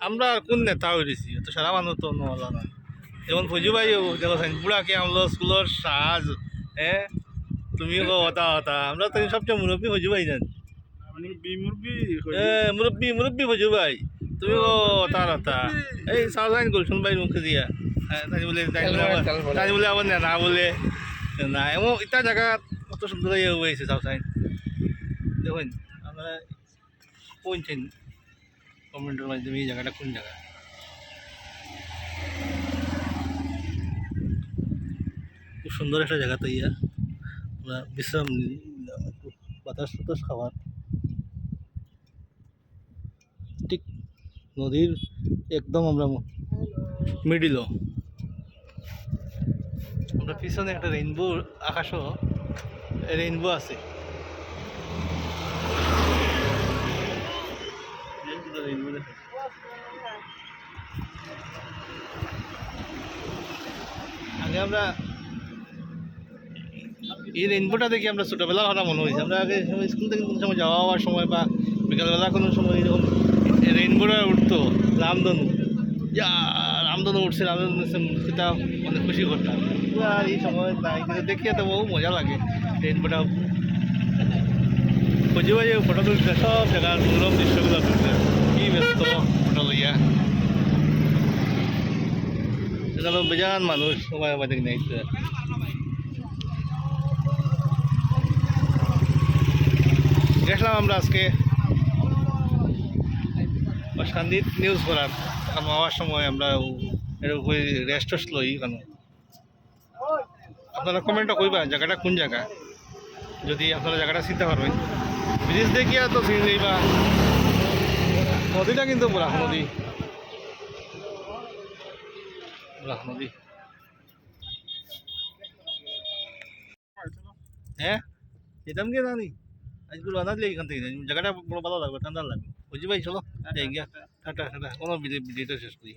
আমরা আর কোন নেতা হয়েছি তো সারা মানুষ তো নহল না যেমন ফজু ভাই দেখো বুড়াকে আমলো স্কুলের সাজ হ্যাঁ তুমিও কো হতা হতা। আমরা তো সবচেয়ে মুরব্বী ফজু ভাই জান। মুরব্বি মুরব্বি ফজু। ভাই। তুমি হতা হতা। এই সাউজাইন গুলশন ভাই মুখে দিয়া। হ্যাঁ, তাই বলে তাই বলে আবার- না না বলে। না এমন ইটা জায়গা কত সুন্দর ইয়ে হয়েছে সাউজাইন দেখুন আমরা কোনছেন কমেন্টের মাধ্যমে এই জায়গাটা কোন জায়গা খুব সুন্দর একটা জায়গা তো ইয়া। আমরা বিশ্রাম বাতাস টাতাস খাবার। ঠিক নদীর একদম আমরা মিডিলও আমরা পিছনে একটা রেইনবো আকাশও রেইনবো আছে। আগে আমরা এই রেইনবোটা দেখে আমরা ছোটোবেলা কথা মনে হয়েছে। আমরা আগে স্কুল থেকে কোনো সময় যাওয়া হওয়ার সময় বা বিকালবেলা কোনো সময় যখন রেইনবোটা উঠতো, রামধনু। যা, রামধনু উঠছে, রামধনু সেটা অনেক খুশি করতাম। আর এই সময় নাই কিন্তু দেখিয়ে তো বহু মজা লাগে রেইনবোটা খুঁজে বাজে ফটো তুলছে সব জায়গার মনোরম দৃশ্যগুলো তুলছে কি ব্যস্ত ফটো লইয়া বেজান মানুষ সবাই আমাদের নিয়েছে গেছিলাম আমরা আজকে সন্দীপ নিউজ করার এখন হওয়ার সময় আমরা এরকম রেস্ট টেস্ট লই কেন আপনারা কমেন্টটা কইবা জায়গাটা কোন জায়গা যদি আপনারা জায়গাটা চিন্তা করবেন ব্রিজ দেখিয়া তো চিনি যাইবা নদীটা কিন্তু ব্রাহ নদী। ব্রাহ নদী। হ্যাঁ? যেতাম কি জানি? আজকে রান্না দিলে এখান থেকে জায়গাটা বড় ভালো লাগবে ঠান্ডা লাগবে। বুঝি ভাই চলো এই গিয়া টাটা টাটা। কোনো ভিডিওটা শেষ করি।